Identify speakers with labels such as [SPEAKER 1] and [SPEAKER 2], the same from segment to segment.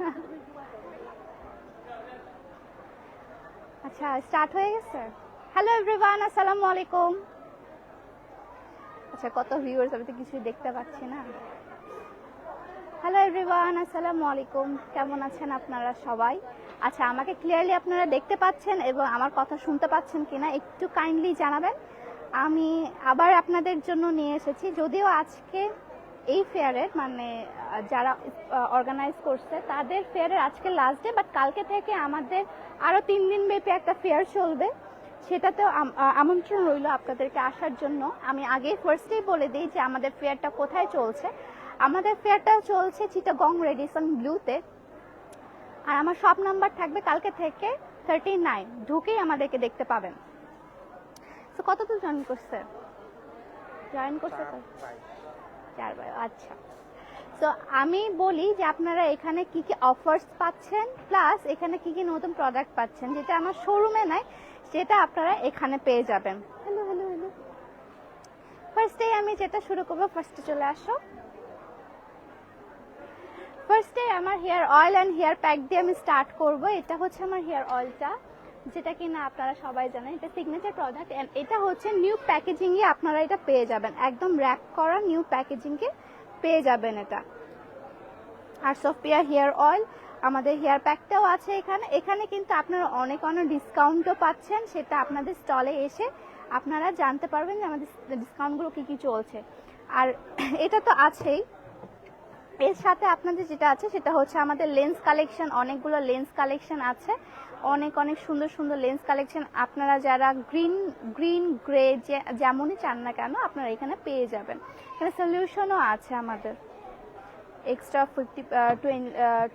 [SPEAKER 1] আচ্ছা স্টার্ট হয়ে গেছে? হ্যালো এভরিওয়ান আসসালামু আলাইকুম। আচ্ছা কত ভিউয়ার্স আমি তো কিছু দেখতে পাচ্ছি না। হ্যালো এভরিওয়ান আসসালামু আলাইকুম। কেমন আছেন আপনারা সবাই? আচ্ছা আমাকে ক্লিয়ারলি আপনারা দেখতে পাচ্ছেন এবং আমার কথা শুনতে পাচ্ছেন কিনা একটু কাইন্ডলি জানাবেন। আমি আবার আপনাদের জন্য নিয়ে এসেছি, যদিও আজকে এই ফেয়ারের মানে যারা অর্গানাইজ করছে, তাদের ফেয়ারের আজকে লাস্ট ডে বাট কালকে থেকে আমাদের আরও তিন দিন ব্যাপী একটা ফেয়ার চলবে। সেটাতেও আম- আমন্ত্রণ রইল আপনাদেরকে আসার জন্য। আমি আগেই ফার্স্টেই বলে দিই যে আমাদের ফেয়ারটা কোথায় চলছে। আমাদের ফেয়ারটা চলছে চিটাগং রেডিসন ব্লুতে। আর আমার সব নাম্বার থাকবে কালকে থেকে থার্টি নাইন ঢুকেই আমাদেরকে দেখতে পাবেন। তো কত দূর জয়েন করছে জয়েন করছে তো চার বাই আচ্ছা। তো আমি বলি যে আপনারা এখানে কি কি অফার্স পাচ্ছেন প্লাস এখানে কি কি নতুন প্রোডাক্ট পাচ্ছেন যেটা আমার শোরুমে নাই সেটা আপনারা এখানে পেয়ে যাবেন। হ্যালো হ্যালো হ্যালো ফার্স্টে আমি যেটা শুরু করব ফার্স্টে চলে আসো। ফার্স্টে আমার hair oil and hair pack দিয়ে আমি স্টার্ট করব এটা হচ্ছে আমার হেয়ার অয়েলটা যেটা কিনা আপনারা সবাই জানেন, এটা সিগনেচার প্রোডাক্ট এটা হচ্ছে নিউ প্যাকেজিং এ আপনারা এটা পেয়ে যাবেন। একদম র্যাপ করা নিউ প্যাকেজিং এ পেয়ে যাবেন এটা। আর সোফিয়া হেয়ার অয়েল আমাদের হেয়ার প্যাকটাও আছে এখানে। এখানে কিন্তু আপনারা অনেক অনেক ডিসকাউন্টও পাচ্ছেন, সেটা আপনাদের স্টলে এসে আপনারা জানতে পারবেন যে আমাদের ডিসকাউন্টগুলো কি কি চলছে। আর এটা তো আছেই। এর সাথে আপনাদের যেটা আছে, সেটা হচ্ছে আমাদের লেন্স কালেকশন অনেকগুলো লেন্স কালেকশন আছে। অনেক অনেক সুন্দর সুন্দর লেন্স কালেকশন আপনারা যারা গ্রিন গ্রিন গ্রে যেমনই চান না কেন, আপনারা এখানে পেয়ে যাবেন। এখানে সলিউশনও আছে আমাদের। এক্সট্রা ফিফটি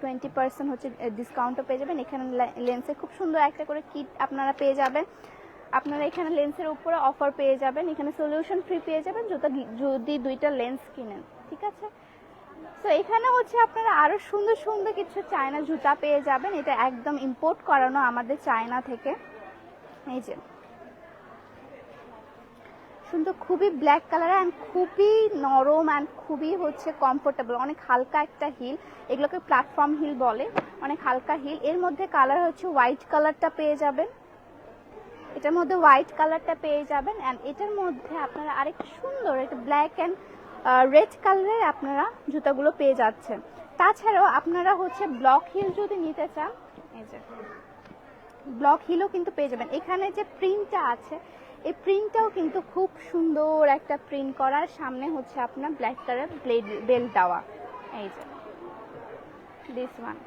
[SPEAKER 1] টোয়েন্টি পার্সেন্ট হচ্ছে ডিসকাউন্টও পেয়ে যাবেন। এখানে লেন্সে খুব সুন্দর একটা করে কিট আপনারা পেয়ে যাবেন। আপনারা এখানে লেন্সের উপরে অফার পেয়ে যাবেন। এখানে সলিউশন ফ্রি পেয়ে যাবেন যদি দুইটা লেন্স কিনেন, ঠিক আছে? তো এখানে হচ্ছে আপনারা আরও সুন্দর সুন্দর কিছু চায়না জুতা পেয়ে যাবেন। এটা একদম ইম্পোর্ট করানো আমাদের চায়না থেকে। এই যে। সুন্দর খুবই ব্ল্যাক কালার অ্যান্ড খুবই নরম অ্যান্ড খুবই হচ্ছে কমফোর্টেবল অনেক হালকা একটা হিল। এগুলোকে প্ল্যাটফর্ম হিল বলে। অনেক হালকা হিল। এর মধ্যে কালার হচ্ছে হোয়াইট কালারটা পেয়ে যাবেন। এটার মধ্যে হোয়াইট কালারটা পেয়ে যাবেন। অ্যান্ড এটার মধ্যে আপনারা আরেকটা সুন্দর একটা ব্ল্যাক অ্যান্ড রেড কালারের আপনারা জুতাগুলো পেয়ে যাচ্ছেন। তাছাড়াও আপনারা হচ্ছে ব্লক হিল যদি নিতে চান, এই যে ব্লক হিলও কিন্তু পেয়ে যাবেন। এখানে যে প্রিন্টটা আছে, এই প্রিন্টটাও কিন্তু খুব সুন্দর একটা প্রিন্ট করার সামনে হচ্ছে আপনার ব্ল্যাক কালার বেল্ট দেওয়া। এই যে দিস ওয়ান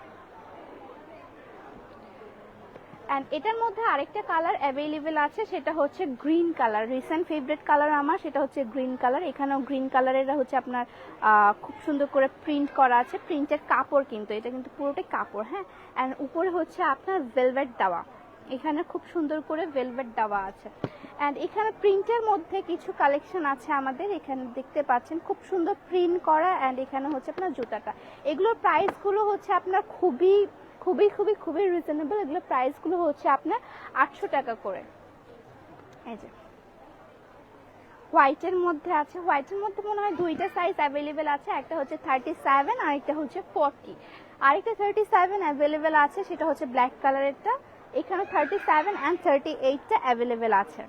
[SPEAKER 1] অ্যান্ড এটার মধ্যে আরেকটা কালার অ্যাভেলেবেল আছে, সেটা হচ্ছে green colour recent favourite colour আমার, সেটা হচ্ছে গ্রিন কালার এখানেও গ্রিন কালারের হচ্ছে আপনার খুব সুন্দর করে প্রিন্ট করা আছে। প্রিন্টের কাপড় কিন্তু, এটা কিন্তু পুরোটাই কাপড় হ্যাঁ? অ্যান্ড উপরে হচ্ছে আপনার ভেলভেট দেওয়া। এখানে খুব সুন্দর করে ভেলভেট দেওয়া আছে। অ্যান্ড এখানে প্রিন্টের মধ্যে কিছু কালেকশন আছে আমাদের। এখানে দেখতে পাচ্ছেন, খুব সুন্দর প্রিন্ট করা। অ্যান্ড এখানে হচ্ছে আপনার জুতাটা। এগুলোর প্রাইসগুলো হচ্ছে আপনার খুবই খুবই খুবই খুবই রিজনেবল এগুলো প্রাইসগুলো হচ্ছে আপনার আটশো টাকা করে। এই যে। হোয়াইটের মধ্যে আছে। হোয়াইটের মধ্যে মনে হয় দুইটা সাইজ অ্যাভেলেবেল আছে। একটা হচ্ছে থার্টি সেভেন আর একটা হচ্ছে ফর্টি আরেকটা থার্টি সেভেন অ্যাভেলেবেল আছে, সেটা হচ্ছে ব্ল্যাক কালারেরটা এখানে থার্টি সেভেন অ্যান্ড থার্টি এইটটা অ্যাভেলেবেল আছে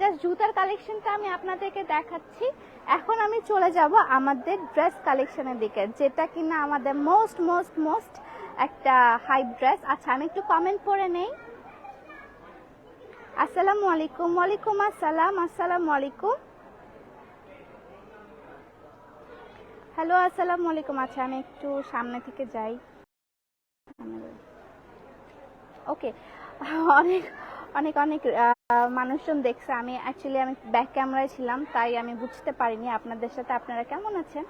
[SPEAKER 1] জাস্ট জুতার কালেকশনটা আমি আপনাদেরকে দেখাচ্ছি। এখন আমি চলে যাব আমাদের ড্রেস কালেকশনের দিকে, যেটা কিনা আমাদের মোস্ট মোস্ট মোস্ট একটা হাই ড্রেস আচ্ছা আমি একটু কমেন্ট করে নেই। আসসালামু আলাইকুম। ওয়ালাইকুম আসসালাম। আসসালামু আলাইকুম। হ্যালো আসসালামু আলাইকুম। আচ্ছা আমি একটু সামনে থেকে যাই। ওকে অনেক অনেক অনেক মানুষজন দেখছে, আমি অ্যাকচুয়ালি আমি ব্যাক ক্যামেরায় ছিলাম, তাই আমি বুঝতে পারিনি আপনাদের সাথে। আপনারা কেমন আছেন?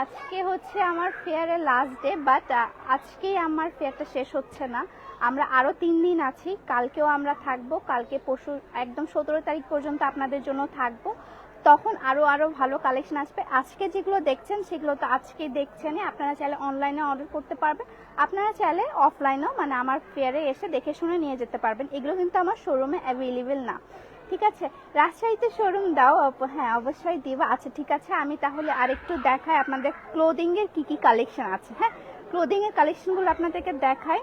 [SPEAKER 1] আজকে হচ্ছে আমার ফেয়ারের লাস্ট ডে বাট আজকেই আমার ফেয়ারটা শেষ হচ্ছে না। আমরা আরও তিন দিন আছি, কালকেও আমরা থাকব, কালকে পরশু, একদম সতেরো তারিখ পর্যন্ত আপনাদের জন্য থাকব। তখন আরও আরও ভালো কালেকশন আসবে। আজকে যেগুলো দেখছেন, সেগুলো তো আজকে দেখছেনই। আপনারা চাইলে অনলাইনে অর্ডার করতে পারবেন। আপনারা চাইলে অফলাইনেও মানে আমার ফেয়ারে এসে দেখে শুনে নিয়ে যেতে পারবেন। এগুলো কিন্তু আমার শোরুমে অ্যাভেলেবেল না। ঠিক আছে? রাজশাহীতে শোরুম দাও। হ্যাঁ অবশ্যই দিব। আচ্ছা ঠিক আছে। আমি তাহলে আরেকটু দেখাই আপনাদের ক্লোদিং এর কি কি কালেকশন আছে হ্যাঁ? ক্লোদিং এর কালেকশনগুলো আপনাদেরকে দেখাই।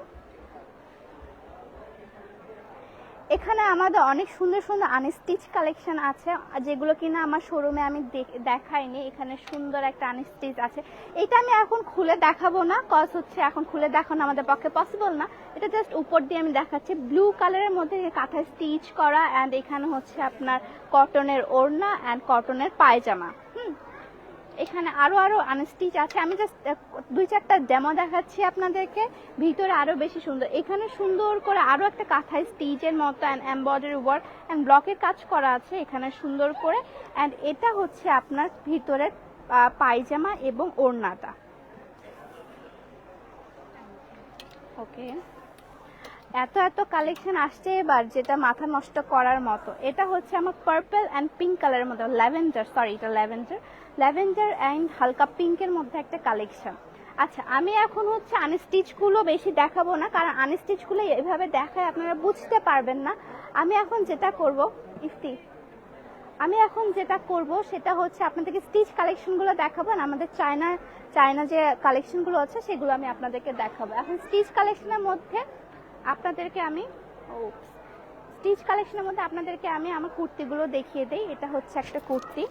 [SPEAKER 1] এখানে আমাদের অনেক সুন্দর সুন্দর আনস্টিচ কালেকশন আছে, যেগুলো কিনা আমার শোরুমে আমি দেখ- দেখাইনি। এখানে সুন্দর একটা আনস্টিচ আছে। এটা আমি এখন খুলে দেখাবো না কজ হচ্ছে এখন খুলে দেখানো আমাদের পক্ষে পসিবল না। এটা জাস্ট উপর দিয়ে আমি দেখাচ্ছি। ব্লু কালারের মধ্যে কাঁথা স্টিচ করা অ্যান্ড এখানে হচ্ছে আপনার কটনের ওড়না অ্যান্ড কটনের পায়জামা। হুম? এখানে আরও আরও আনস্টিচ আছে। আমি জাস্ট দুই চারটা ডেমো দেখাচ্ছি আপনাদেরকে। ভিতরে আরও বেশি সুন্দর। এখানে সুন্দর করে আরও একটা কাঁথা স্টিচের মতো অ্যান্ড এমব্রয়ডারি ওয়ার্ক অ্যান্ড ব্লকের কাজ করা আছে এখানে সুন্দর করে। অ্যান্ড এটা হচ্ছে আপনার ভিতরের পায়জামা এবং ওড়নাটা। ওকে এত এত কালেকশন আসছে এবার যেটা মাথা নষ্ট করার মতো। এটা হচ্ছে আমার পার্পল অ্যান্ড পিঙ্ক কালারের মতো। ল্যাভেন্ডার সরি এটা ল্যাভেন্ডার ল্যাভেন্ডার অ্যান্ড হালকা পিঙ্কের মধ্যে একটা কালেকশন। আচ্ছা আমি এখন হচ্ছে আনস্টিচগুলো বেশি দেখাবো না, কারণ আনস্টিচগুলো এভাবে দেখায় আপনারা বুঝতে পারবেন না। আমি এখন যেটা করব, ইফতি, আমি এখন যেটা করব সেটা হচ্ছে আপনাদেরকে স্টিচ কালেকশনগুলো দেখাবো আর আমাদের চায়না চায়না যে কালেকশনগুলো আছে সেগুলো আমি আপনাদেরকে দেখাবো। এখন স্টিচ কালেকশনের মধ্যে আপনাদেরকে আমি ও স্টিচ কালেকশনের মধ্যে আপনাদেরকে আমি আমার কুর্তিগুলো দেখিয়ে দিই। এটা হচ্ছে একটা কুর্তি।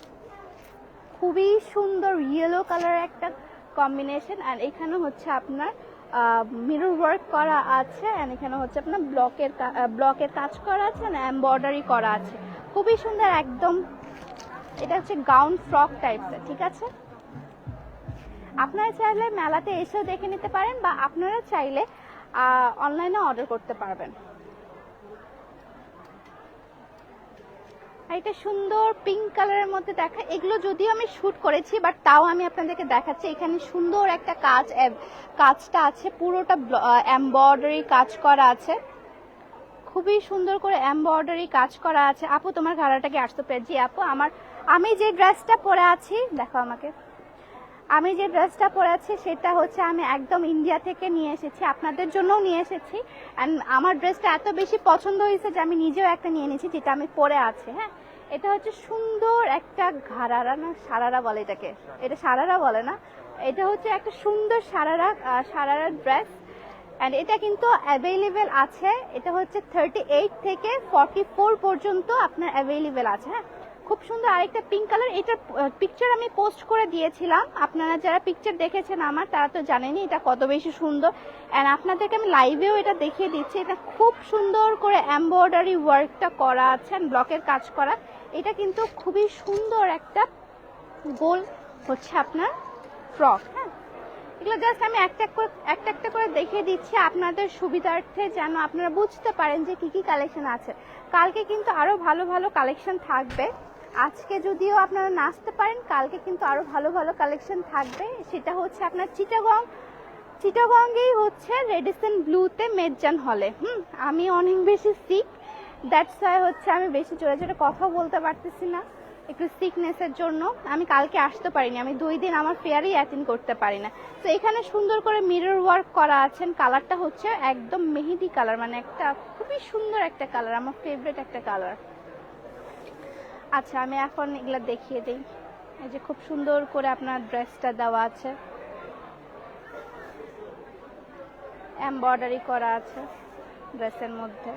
[SPEAKER 1] খুবই সুন্দর ইয়েলো কালারের একটা কম্বিনেশন আর এখানে হচ্ছে আপনার মিরর ওয়ার্ক করা আছে অ্যান্ড এখানে হচ্ছে আপনার ব্লকের ব্লকের কাজ করা আছে না এমব্রয়ডারি করা আছে। খুবই সুন্দর একদম, এটা হচ্ছে গাউন ফ্রক টাইপসের ঠিক আছে? আপনারা চাইলে মেলাতে এসেও দেখে নিতে পারেন বা আপনারা চাইলে অনলাইনে অর্ডার করতে পারবেন। এটা সুন্দর পিঙ্ক কালারের মধ্যে দেখা, এগুলো যদিও আমি শুট করেছি বাট তাও আমি আপনাদেরকে দেখাচ্ছি। এখানে সুন্দর একটা কাজ কাজটা আছে, পুরোটা এমব্রয়ডারি কাজ করা আছে। খুবই সুন্দর করে এমব্রয়ডারি কাজ করা আছে। আপু, তোমার ঘাড়াটাকে আসতে পেরেছি আপু, আমার, আমি যে ড্রেসটা পরে আছি দেখো আমাকে। আমি যে ড্রেসটা পরে আছি সেটা হচ্ছে আমি একদম ইন্ডিয়া থেকে নিয়ে এসেছি, আপনাদের জন্যও নিয়ে এসেছি। অ্যান্ড আমার ড্রেসটা এত বেশি পছন্দ হয়েছে যে আমি নিজেও একটা নিয়ে নিয়েছি যেটা আমি পরে আছি হ্যাঁ? এটা হচ্ছে সুন্দর একটা ঘাড়ারা না, সারারা বলে এটাকে। এটা সারারা বলে না। এটা হচ্ছে একটা সুন্দর সারারা সারারা ড্রেস। অ্যান্ড এটা কিন্তু অ্যাভেলেবেল আছে। এটা হচ্ছে থার্টি এইট থেকে ফর্টি ফোর পর্যন্ত আপনার অ্যাভেলেবেল আছে হ্যাঁ? খুব সুন্দর আরেকটা পিঙ্ক কালার এটা পিকচার আমি পোস্ট করে দিয়েছিলাম। আপনারা যারা পিকচার দেখেছেন আমার, তারা তো জানেনই এটা কত বেশি সুন্দর। অ্যান্ড আপনাদেরকে আমি লাইভেও এটা দেখিয়ে দিচ্ছি। এটা খুব সুন্দর করে এমব্রয়ডারি ওয়ার্কটা করা আছে ব্লকের কাজ করা। এটা কিন্তু খুবই সুন্দর একটা গোল হচ্ছে আপনার ফ্রক হ্যাঁ? এগুলো জাস্ট আমি একটা একটা একটা করে দেখিয়ে দিচ্ছি আপনাদের সুবিধার্থে, যেন আপনারা বুঝতে পারেন যে কি কি কালেকশন আছে। কালকে কিন্তু আরও ভালো ভালো কালেকশন থাকবে। আজকে যদিও আপনারা নাচতে পারেন, কালকে কিন্তু আরও ভালো ভালো কালেকশন থাকবে। সেটা হচ্ছে আপনার চিটাগং। চিটাগঙ্গেই হচ্ছে রেডিসন ব্লুতে মেজান হলে। হুম, আমি অনেক বেশি সিক দ্যাটস ওয়াই হচ্ছে আমি বেশি জোরে জোরে কথা বলতে পারতেছি না, একটু সিকনেসের জন্য। আমি কালকে আসতে পারিনি, আমি দুই দিন আমার ফেয়ারই অ্যাটেন্ড করতে পারি না। তো এখানে সুন্দর করে মিরর ওয়ার্ক করা আছেন। কালারটা হচ্ছে একদম মেহেদি কালার মানে একটা খুবই সুন্দর একটা কালার আমার ফেভারিট একটা কালার আচ্ছা আমি এখন এগুলো দেখিয়ে দিই। এই যে খুব সুন্দর করে আপনার ড্রেসটা দেওয়া আছে। এমব্রয়ডারি করা আছে ড্রেসের মধ্যে।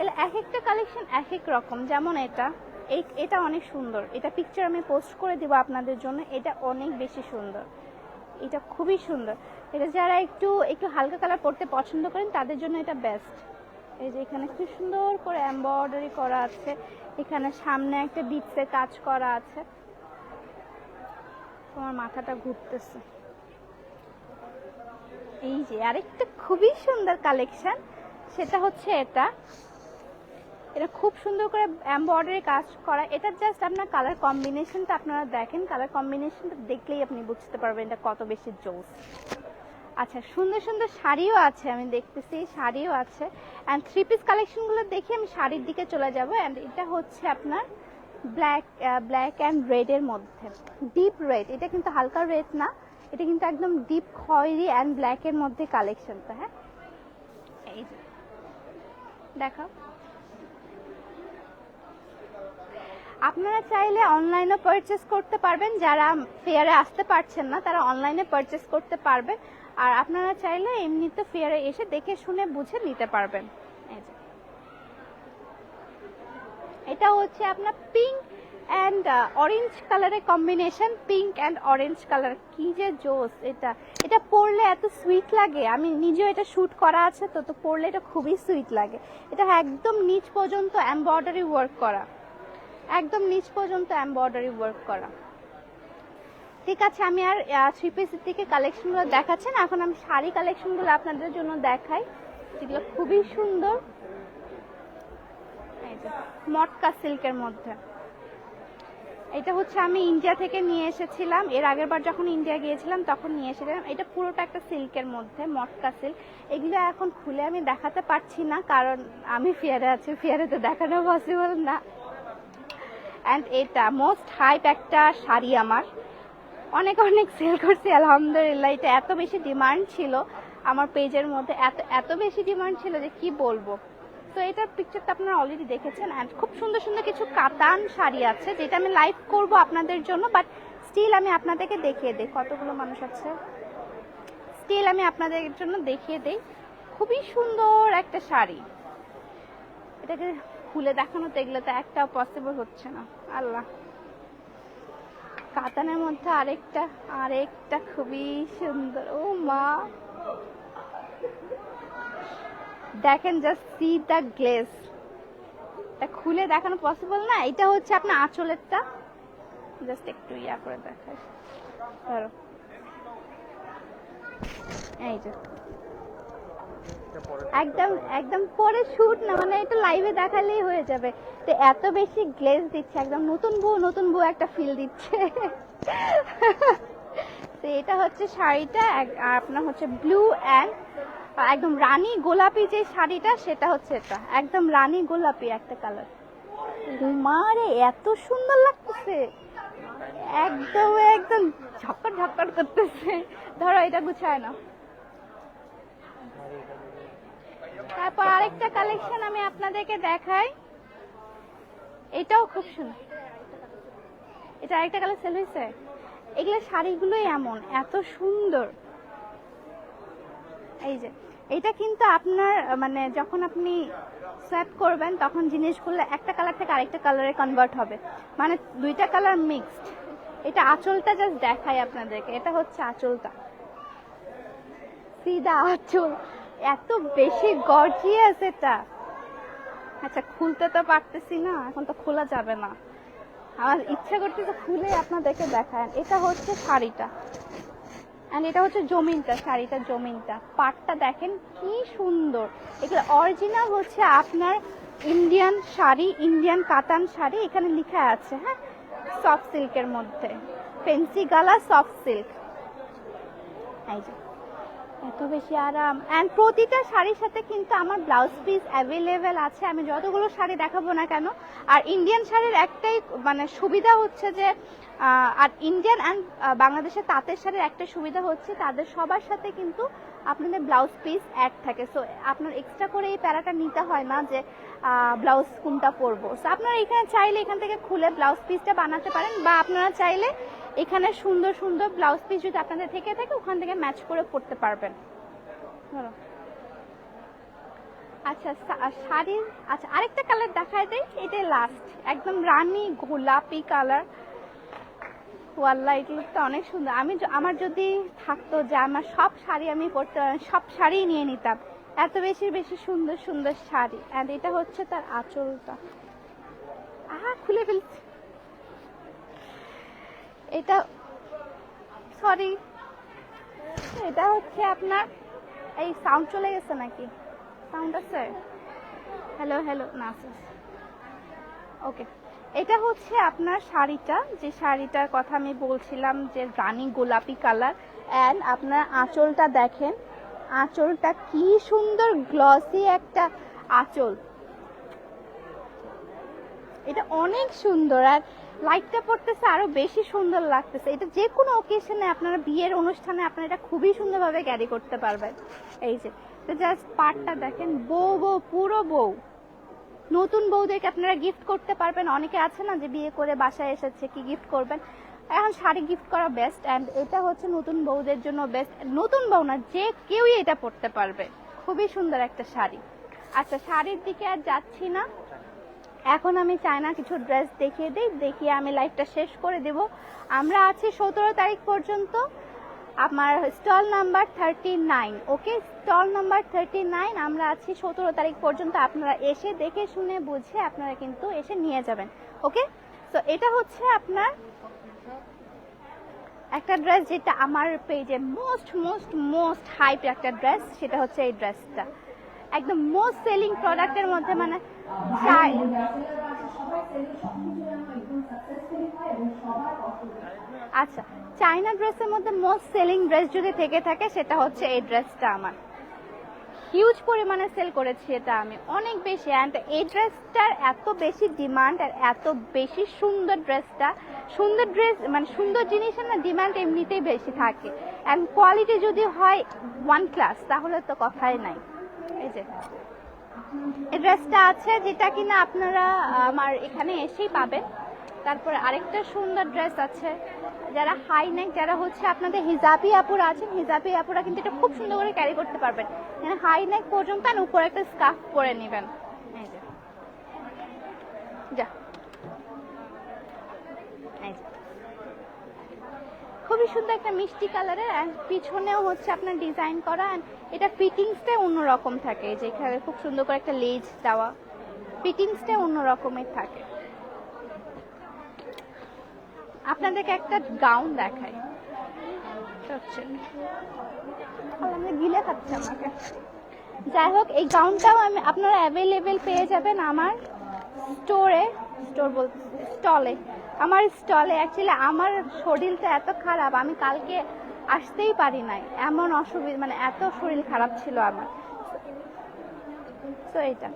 [SPEAKER 1] এলে এক একটা কালেকশন এক এক রকম, যেমন এটা। এই, এটা অনেক সুন্দর। এটা পিকচার আমি পোস্ট করে দেবো আপনাদের জন্য। এটা অনেক বেশি সুন্দর। এটা খুবই সুন্দর। এটা যারা একটু একটু হালকা কালার পরতে পছন্দ করেন, তাদের জন্য এটা বেস্ট এই যে এখানে খুব সুন্দর করে এমব্রয়ডারি করা আছে। এখানে সামনে একটা বিটসের কাজ করা আছে। তোমার মাথাটা ঘুরতেছে। এই যে আরেকটা খুবই সুন্দর কালেকশন সেটা হচ্ছে এটা। এটা খুব সুন্দর করে এমব্রয়ডারি কাজ করা। এটা জাস্ট আপনার কালার কম্বিনেশনটা আপনারা দেখেন। কালার কম্বিনেশনটা দেখলেই আপনি বুঝতে পারবেন এটা কত বেশি জোস। আচ্ছা সুন্দর সুন্দর শাড়িও আছে, আমি দেখতেছি, শাড়িও আছে। অ্যান্ড থ্রি পিস কালেকশনগুলো দেখে আমি শাড়ির দিকে চলে যাব। অ্যান্ড এটা হচ্ছে আপনার ব্ল্যাক ব্ল্যাক অ্যান্ড রেডের মধ্যে। ডিপ রেড এটা কিন্তু হালকা রেড না, এটা কিন্তু একদম ডিপ খয়েরি অ্যান্ড ব্ল্যাকের মধ্যে কালেকশনটা হ্যাঁ? এই যে দেখো আপনারা চাইলে অনলাইনে পারচেস করতে পারবেন। যারা ফেয়ারে আসতে পারছেন না, তারা অনলাইনে পারচেস করতে পারবেন আর আপনারা চাইলে এমনিতে ফেয়ারে এসে দেখে শুনে বুঝে নিতে পারবেন। এটা হচ্ছে আপনার পিঙ্ক অ্যান্ড অরেঞ্জ কালারের combination pink and orange colour কি যে জোস এটা। এটা পরলে এত সুইট লাগে। আমি নিজেও এটা শ্যুট করা আছে তো তো পরলে এটা খুবই সুইট লাগে। এটা একদম নিচ পর্যন্ত এমব্রয়ডারি ওয়ার্ক করা। একদম নিচ পর্যন্ত এমব্রয়ডারি ওয়ার্ক করা। ঠিক আছে, আমি আর থ্রি পিসের থেকে কালেকশনগুলো দেখাচ্ছেন এখন আমি শাড়ি কালেকশনগুলো আপনাদের জন্য দেখাই। যেগুলো খুবই সুন্দর। মটকা সিল্কের মধ্যে। এটা হচ্ছে আমি ইন্ডিয়া থেকে নিয়ে এসেছিলাম। এর আগের বার যখন ইন্ডিয়া গিয়েছিলাম, তখন নিয়ে এসেছিলাম। এটা পুরোটা একটা সিল্কের মধ্যে, মটকা সিল্ক। এগুলো এখন খুলে আমি দেখাতে পারছি না, কারণ আমি ফিয়ারে আছি ফিয়ারে তো দেখানো পসিবল না। অ্যান্ড এটা মোস্ট হাইপ একটা শাড়ি আমার। অনেক অনেক সেল করছি, আলহামদুলিল্লাহ। এটা এত বেশি ডিমান্ড ছিল আমার পেজের মধ্যে, এত এত বেশি ডিমান্ড ছিল যে কি বলব? তো এটার পিকচারটা আপনারা অলরেডি দেখেছেন। অ্যান্ড খুব সুন্দর সুন্দর কিছু কাতান শাড়ি আছে, যেটা আমি লাইভ করব আপনাদের জন্য বাট স্টিল আমি আপনাদেরকে দেখিয়ে দিই। কতগুলো মানুষ আছে? স্টিল আমি আপনাদের জন্য দেখিয়ে দিই। খুবই সুন্দর একটা শাড়ি। এটাকে খুলে দেখানো তো এগুলো তো একটাও পসিবল হচ্ছে না। আল্লাহ। কাতানের মধ্যে আরেকটা আরেকটা খুবই সুন্দর। ও মা। দেখেন জাস্ট সি দ্য গ্লেস এটা খুলে দেখানো পসিবল না? এটা হচ্ছে আপনার আঁচলেরটা। জাস্ট একটু ইয়া করে দেখাই। ধরো। এই যে। একদম একদম পরে শুট না মানে এটা লাইভে দেখালেই হয়ে যাবে। তো এত বেশি গ্লেজ দিচ্ছে, একদম নতুন বউ নতুন বউ একটা ফিল দিচ্ছে। তো এটা হচ্ছে শাড়িটা আপনার হচ্ছে ব্লু অ্যান্ড একদম রানী গোলাপি যে শাড়িটা, সেটা হচ্ছে এটা। একদম রানী গোলাপি একটা কালার মারে, এত সুন্দর লাগতেছে। একদম একদম ঝক্কর ঝক্কর করতেছে। ধরো এটা গুছায় না তারপর আরেকটা কালেকশন আমি আপনাদেরকে দেখাই। এটাও খুব সুন্দর। এটা আরেকটা কালার সেল হয়েছে। এগুলো শাড়িগুলোই এমন, এত সুন্দর। এই যে, এটা কিন্তু আপনার মানে যখন আপনি সোয়াপ করবেন, তখন জিনিসগুলো একটা কালার থেকে আরেকটা কালারে কনভার্ট হবে। মানে দুইটা কালার মিক্সড এটা আঁচলটা জাস্ট দেখাই আপনাদেরকে। এটা হচ্ছে আঁচলটা। সিধা আঁচল। এত বেশি গর্জিয়াস এটা। আচ্ছা খুলতে তো পারতেছি না, এখন তো খোলা যাবে না। আমার ইচ্ছা করতেছে খুলে আপনাদেরকে দেখায়। এটা হচ্ছে শাড়িটা। অ্যান্ড এটা হচ্ছে জমিনটা, শাড়িটা জমিনটা। পাটটা দেখেন কি সুন্দর। এগুলো অরিজিনাল হচ্ছে আপনার ইন্ডিয়ান শাড়ি ইন্ডিয়ান কাতান শাড়ি, এখানে লেখা আছে হ্যাঁ? সফট সিল্কের মধ্যে। ফেন্সি গালা সফট সিল্ক এই যে। এত বেশি আরাম। অ্যান্ড প্রতিটা শাড়ির সাথে কিন্তু আমার ব্লাউজ পিস অ্যাভেলেবেল আছে। আমি যতগুলো শাড়ি দেখাবো না কেন, আর ইন্ডিয়ান শাড়ির একটাই মানে সুবিধা হচ্ছে যে আর ইন্ডিয়ান অ্যান্ড বাংলাদেশের তাঁতের শাড়ির একটা সুবিধা হচ্ছে তাদের সবার সাথে কিন্তু আপনাদের ব্লাউজ পিস অ্যাড থাকে। সো আপনার এক্সট্রা করে এই প্যারাটা নিতে হয় না যে ব্লাউজ কোনটা পরবো। সো আপনারা এখানে চাইলে এখান থেকে খুলে ব্লাউজ পিসটা বানাতে পারেন, বা আপনারা চাইলে এখানে সুন্দর সুন্দর ব্লাউজ পিস যদি আপনাদের থেকে থাকে, ওখান থেকে ম্যাচ করে পরতে পারবেন। ধরো। আচ্ছা শা- শাড়ির আচ্ছা আরেকটা কালার দেখায় দেই, এটাই লাস্ট একদম রানী গোলাপি কালার ওয়াল্লা এগুলো তো অনেক সুন্দর। আমি আমার যদি থাকতো যে আমার সব শাড়ি আমি পরতে সব শাড়ি নিয়ে নিতাম। এত বেশি বেশি সুন্দর সুন্দর শাড়ি। অ্যান্ড এটা হচ্ছে তার আঁচলটা। আহা, খুলে ফেলছি। এটা সরি এটা হচ্ছে আপনার, এই সাউন্ড চলে গেছে নাকি? সাউন্ড আছে? হ্যালো হ্যালো না ওকে এটা হচ্ছে আপনার শাড়িটা, যে শাড়িটার কথা আমি বলছিলাম যে রানী গোলাপি কালার অ্যান্ড আপনার আঁচলটা দেখেন, আঁচলটা কি সুন্দর গ্লসি একটা আঁচল। এটা অনেক সুন্দর, আর লাইটটা পড়তেছে আরও বেশি সুন্দর লাগতেছে। এটা যে কোনো ওকেশনে আপনারা বিয়ের অনুষ্ঠানে আপনারা এটা খুবই সুন্দরভাবে ক্যারি করতে পারবেন। এই যে, তো জাস্ট পাটটা দেখেন, বউ বউ, পুরো বউ। নতুন বউদেরকে আপনারা গিফট করতে পারবেন। অনেকে আছে না যে বিয়ে করে বাসায় এসেছে, কি গিফট করবেন? এখন শাড়ি গিফট করা বেস্ট অ্যান্ড এটা হচ্ছে নতুন বউদের জন্য বেস্ট নতুন বউ না, যে কেউই এটা পরতে পারবে। খুবই সুন্দর একটা শাড়ি। আচ্ছা শাড়ির দিকে আর যাচ্ছি না। এখন আমি চাই না কিছু ড্রেস দেখিয়ে দিই, দেখিয়ে আমি লাইফটা শেষ করে দেব। আমরা আছি সতেরো তারিখ পর্যন্ত। আমার stall number thirty nine okay? Stall number thirty nine আমরা আছি সতেরো তারিখ পর্যন্ত। আপনারা এসে দেখে শুনে বুঝে আপনারা কিন্তু এসে নিয়ে যাবেন, ওকে? তো এটা হচ্ছে আপনার একটা ড্রেস যেটা আমার পেজে মোস্ট মোস্ট মোস্ট হাইপ একটা ড্রেস, সেটা হচ্ছে এই ড্রেসটা। একদম মোস্ট সেলিং প্রোডাক্টের মধ্যে মানে চাই। আচ্ছা চাইনা ড্রেসের মধ্যে মোস্ট সেলিং ড্রেস যদি থেকে থাকে, সেটা হচ্ছে এই ড্রেসটা আমার। হিউজ পরিমাণে সেল করেছি এটা আমি। অনেক বেশি। অ্যান্ড এই ড্রেসটার এত বেশি ডিমান্ড আর এত বেশি সুন্দর ড্রেসটা সুন্দর ড্রেস মানে সুন্দর জিনিসের না ডিমান্ড এমনিতেই বেশি থাকে। অ্যান্ড কোয়ালিটি যদি হয় ওয়ান ক্লাস তাহলে তো কথাই নাই। এই যে। ড্রেসটা আছে যেটা কিনা আপনারা, আমার এখানে এসেই পাবেন। তারপর আরেকটা সুন্দর ড্রেস আছে। যারা হাই নেক যারা হচ্ছে আপনাদের হিজাবি আপুরা আছেন, হিজাবি আপুরা কিন্তু এটা খুব সুন্দর করে ক্যারি করতে পারবেন। হাই নেক পর্যন্ত আর উপরে একটা স্কার্ফ পরে নেবেন। যে যা এই যে খুবই সুন্দর একটা মিষ্টি কালারের অ্যান্ড পিছনেও হচ্ছে আপনার ডিজাইন করা অ্যান্ড এটা ফিটিংসটাই অন্যরকম থাকে যে এখানে খুব সুন্দর করে একটা লেজ দেওয়া ফিটিংসটাই অন্য রকমের থাকে। আপনাদেরকে একটা গাউন দেখাই। গিলে খাচ্ছে আমাকে। যাই হোক, এই গাউনটাও আমি, আপনারা অ্যাভেলেবেল পেয়ে যাবেন আমার স্টোরে স্টোর বলতে স্টলে আমার স্টলে অ্যাকচুয়ালি আমার শরীরটা এত খারাপ, আমি কালকে আসতেই পারি নাই। এমন অসুবিধা মানে এত শরীর খারাপ ছিল আমার। তো এটা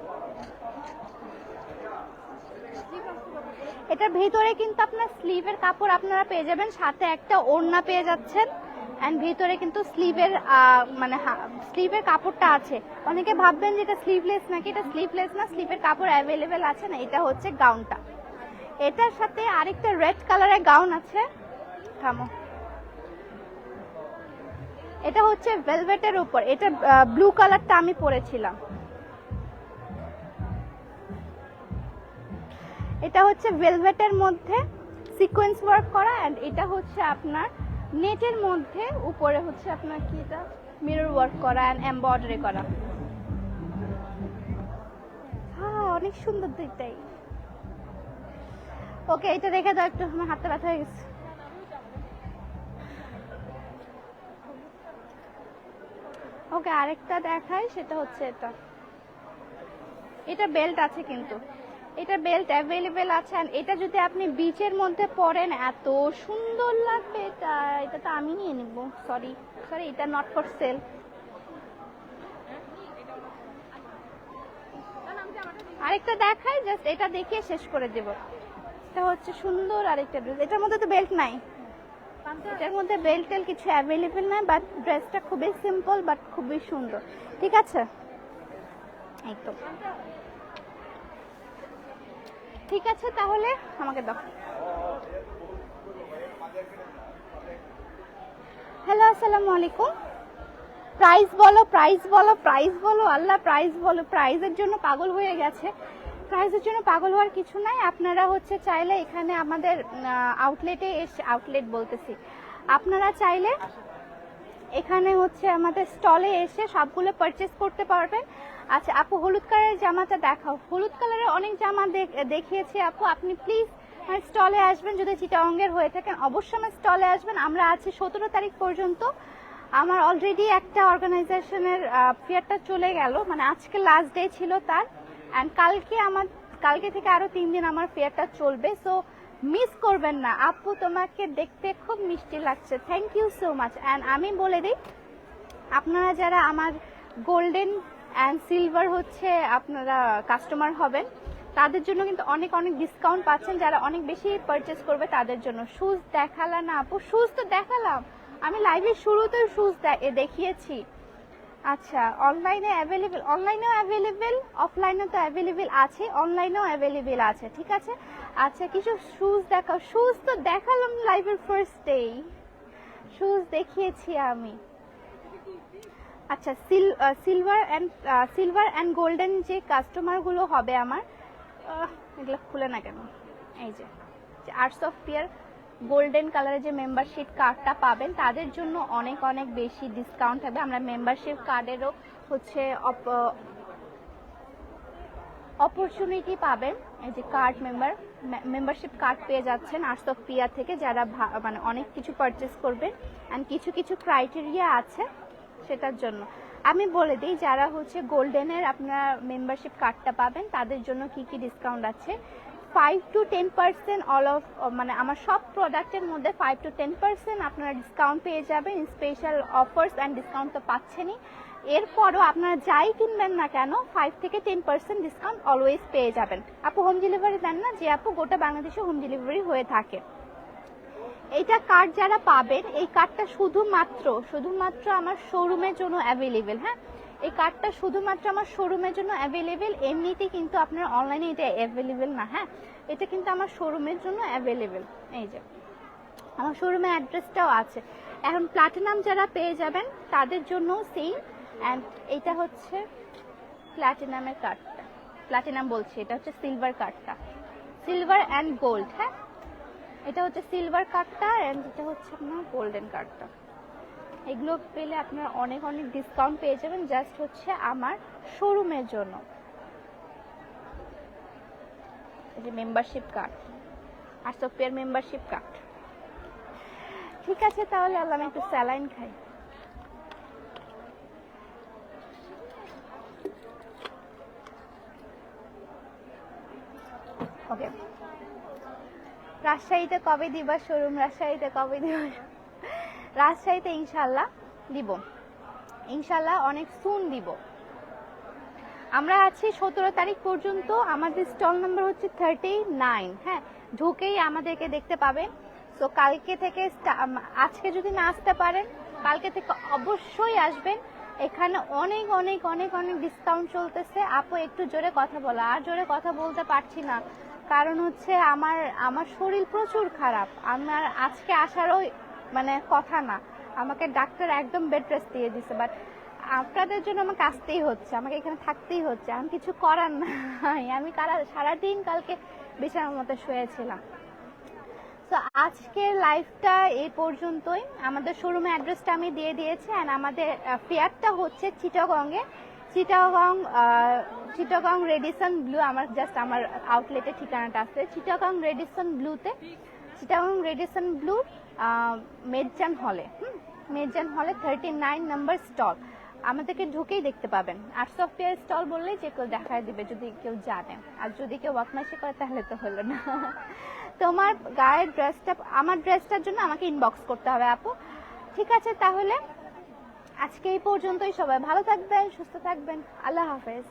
[SPEAKER 1] এটার ভিতরে কিন্তু আপনার স্লিভের কাপড় আপনারা পেয়ে যাবেন, সাথে একটা ওড়না পেয়ে যাচ্ছেন। অ্যান্ড ভিতরে কিন্তু স্লিভের মানে স্লিভের কাপড়টা আছে। অনেকে ভাববেন যে এটা স্লিভলেস নাকি? এটা স্লিভলেস না, স্লিভের কাপড় অ্যাভেলেবেল আছে না, এটা হচ্ছে গাউনটা এটার সাথে আরেকটা রেড কালারের গাউন আছে। থামো। এটা হচ্ছে ভেলভেটের উপর। এটা ব্লু কালারটা আমি পরেছিলাম। এটা হচ্ছে ভেলভেটের মধ্যে সিকোয়েন্স ওয়ার্ক করা অ্যান্ড এটা হচ্ছে আপনার নেটের মধ্যে উপরে হচ্ছে আপনার কি এটা? মিরর ওয়ার্ক করা অ্যান্ড এমব্রয়ডারি করা। হ্যাঁ অনেক সুন্দর দুইটাই। ওকে এটা দেখে দাও, একটু আমার হাতে ব্যথা হয়ে গেছে। ওকে, আরেকটা দেখাই, সেটা হচ্ছে এটা। এটা বেল্ট আছে কিন্তু। এটা বেল্ট অ্যাভেলেবেল আছে, আর এটা যদি আপনি বিচের মধ্যে পরেন, এত সুন্দর লাগবে এটা। এটা তো আমি নিয়ে নিব সরি সরি এটা নট ফর সেল আরেকটা দেখাই জাস্ট এটা দেখিয়ে শেষ করে দেব। এটা হচ্ছে সুন্দর আরেকটা ড্রেস এটার মধ্যে তো বেল্ট নাই। এটার মধ্যে বেল্ট টেল কিছু অ্যাভেলেবেল নাই বাট ড্রেসটা খুবই সিম্পল বাট খুবই সুন্দর। ঠিক আছে? একদম। ঠিক আছে তাহলে আমাকে দাও। হ্যালো আসসালামু আলাইকুম। প্রাইস বলো প্রাইস বলো প্রাইস বলো আল্লাহ প্রাইস বলো প্রাইজের জন্য পাগল হয়ে গেছে। প্রাইসের জন্য পাগল হওয়ার কিছু নাই। আপনারা হচ্ছে চাইলে এখানে আমাদের আউটলেটে এসে আউটলেট বলতেছি। আপনারা চাইলে এখানে হচ্ছে আমাদের স্টলে এসে সবগুলো পারচেস করতে পারবেন। আচ্ছা আপু, হলুদ কালারের জামাটা দেখাও। হলুদ কালারের অনেক জামা দেখিয়েছি আপু। আপনি প্লিজ স্টলে আসবেন, যদি চিটাঙ্গের হয়ে থাকেন। অবশ্যই আমার স্টলে আসবেন। আমরা আছি সতেরো তারিখ পর্যন্ত। আমার অলরেডি একটা অর্গানাইজেশনের ফেয়ারটা চলে গেল। মানে আজকে লাস্ট ডে ছিল তার। অ্যান্ড কালকে আমার, কালকে থেকে আরও তিন দিন আমার ফেয়ারটা চলবে সো মিস করবেন না। আপু তোমাকে দেখতে খুব মিষ্টি লাগছে। Thank you so much and আমি বলে দিই, আপনারা যারা আমার গোল্ডেন অ্যান্ড সিলভার হচ্ছে, আপনারা কাস্টমার হবেন, তাদের জন্য কিন্তু অনেক অনেক ডিসকাউন্ট পাচ্ছেন। যারা অনেক বেশি পারচেস করবে, তাদের জন্য শুজ দেখালাম না আপু। শুজ তো দেখালাম। আমি লাইভের শুরুতেও শুজ দেখিয়েছি। আচ্ছা অনলাইনে অ্যাভেলেবেল অনলাইনেও অ্যাভেলেবেল অফলাইনেও তো অ্যাভেলেবেল আছে অনলাইনেও অ্যাভেলেবেল আছে, ঠিক আছে? আচ্ছা কিছু শুজ দেখাও। শুজ তো দেখালাম লাইভের ফার্স্ট ডেই শুজ দেখিয়েছি আমি। আচ্ছা silver and silver and golden যে কাস্টমারগুলো হবে আমার এগুলো খুলে না কেন? এই যে আর্টস অফ পিয়ার গোল্ডেন কালারের যে মেম্বারশিপ কার্ডটা পাবেন, তাদের জন্য অনেক অনেক বেশি ডিসকাউন্ট হবে। আমরা মেম্বারশিপ কার্ডেরও হচ্ছে অপরচুনিটি পাবেন। এই যে কার্ড মেম্বার মেম্বারশিপ কার্ড পেয়ে যাচ্ছেন আর্টস অফ পিয়ার থেকে, যারা মানে অনেক কিছু পারচেস করবেন। অ্যান্ড কিছু কিছু ক্রাইটেরিয়া আছে সেটার জন্য। আমি বলে দিই, যারা হচ্ছে গোল্ডেনের আপনার মেম্বারশিপ কার্ডটা পাবেন, তাদের জন্য কি কি ডিসকাউন্ট আছে? Five to ten percent all off মানে আমার সব প্রোডাক্টের মধ্যে ফাইভ টু টেন পার্সেন্ট আপনারা ডিসকাউন্ট পেয়ে যাবেন স্পেশাল অফার্স অ্যান্ড ডিসকাউন্ট তো পাচ্ছেনই। এরপরও আপনারা যাই কিনবেন না কেন ফাইভ থেকে টেন পার্সেন্ট ডিসকাউন্ট অলওয়েজ পেয়ে যাবেন। আপু হোম ডেলিভারি দেন না? যে আপু, গোটা বাংলাদেশে হোম ডেলিভারি হয়ে থাকে। এইটা কার্ড যারা পাবেন, এই কার্ডটা শুধুমাত্র শুধুমাত্র আমার শোরুমের জন্য অ্যাভেলেবেল হ্যাঁ? এই কার্ডটা শুধুমাত্র আমার শোরুমের জন্য অ্যাভেলেবেল এমনিতে কিন্তু আপনার অনলাইনে এটা অ্যাভেলেবেল না হ্যাঁ? এটা কিন্তু আমার শোরুমের জন্য অ্যাভেলেবেল এই যে। আমার শোরুমের অ্যাড্রেসটাও আছে। এখন প্লাটিনাম যারা পেয়ে যাবেন, তাদের জন্য সেম অ্যান্ড এটা হচ্ছে প্লাটিনামের কার্ডটা প্লাটিনাম বলছি, এটা হচ্ছে সিলভার কার্ডটা সিলভার অ্যান্ড গোল্ড হ্যাঁ? এটা হচ্ছে সিলভার কার্ডটা অ্যান্ড এটা হচ্ছে আপনার গোল্ডেন কার্ডটা এগুলো পেলে আপনার অনেক অনেক ডিসকাউন্ট পেয়ে যাবেন জাস্ট হচ্ছে আমার শোরুমের জন্য। যে মেম্বারশিপ কার্ড আর সোফিয়ার মেম্বারশিপ কার্ড ঠিক আছে, তাহলে আল্লাহ আমি একটু স্যালাইন খাই। ওকে রাজশাহীতে কবে দিবা শোরুম রাজশাহীতে কবে দিবা রাজশাহীতে ইনশাল্লাহ দিব। ইনশাল্লাহ অনেক সুন দিব। আমরা আছি সতেরো তারিখ পর্যন্ত, আমাদের স্টল নাম্বার হচ্ছে থার্টি নাইন হ্যাঁ? ঢুকেই আমাদেরকে দেখতে পাবেন। তো কালকে থেকে আজকে যদি না আসতে পারেন, কালকে থেকে অবশ্যই আসবেন। এখানে অনেক অনেক অনেক অনেক ডিসকাউন্ট চলতেছে। আপু, একটু জোরে কথা বলা। আর জোরে কথা বলতে পারছি না। কারণ হচ্ছে আমার আমার শরীর প্রচুর খারাপ। আমার আজকে আসারও মানে কথা না। আমাকে ডাক্তার একদম বেড রেস্ট দিয়ে দিছে বাট আপনাদের জন্য আমাকে আসতেই হচ্ছে, আমাকে এখানে থাকতেই হচ্ছে। আমি কিছু করার নাই, আমি কারা, সারাদিন কালকে বিছানার মতো শুয়েছিলাম। তো আজকের লাইফটা এই পর্যন্তই। আমাদের শোরুমে অ্যাড্রেসটা আমি দিয়ে দিয়েছি অ্যান্ড আমাদের ফেয়ারটা হচ্ছে চিটাগংয়ে। চিটাগং চিটাগং রেডিসন ব্লু আমার জাস্ট আমার আউটলেটের ঠিকানাটা আছে। চিটাগং রেডিসন ব্লুতে চিটাগং রেডিসন ব্লু মেডজান হলে, হুম হলে থার্টি নাইন নাম্বার স্টল আমাদেরকে ঢুকেই দেখতে পাবেন। আর সফটওয়্যার স্টল বললেই যে কেউ দেখায় দিবে, যদি কেউ জানে। আর যদি কেউ বদমাইশি করে, তাহলে তো হলো না। তোমার গায়ের ড্রেসটা আমার ড্রেসটার জন্য আমাকে ইনবক্স করতে হবে আপু। ঠিক আছে, তাহলে আজকে এই পর্যন্তই সবাই। ভালো থাকবেন, সুস্থ থাকবেন। আল্লাহ হাফেজ।